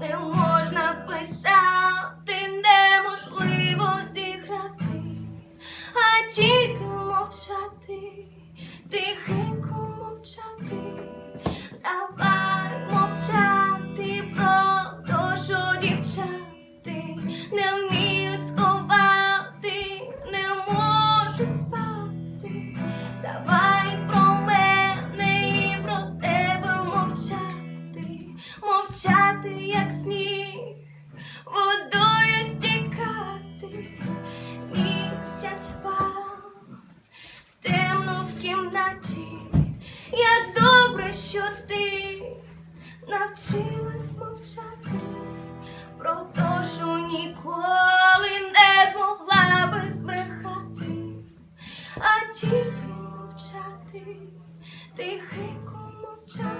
не можна писати, неможливо зіграти, а тільки мовчати тихо. Мовчати, як сніг, водою стікати, місяць впав. Темно в кімнаті, як добре, що ти навчилась мовчати. Про те, що ніколи не змогла би збрехати, а тільки мовчати, тихенько мовчати.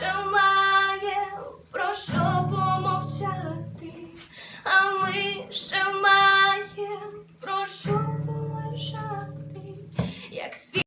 ще має прошу помовчати, а ми ще має про що полежати, як світ.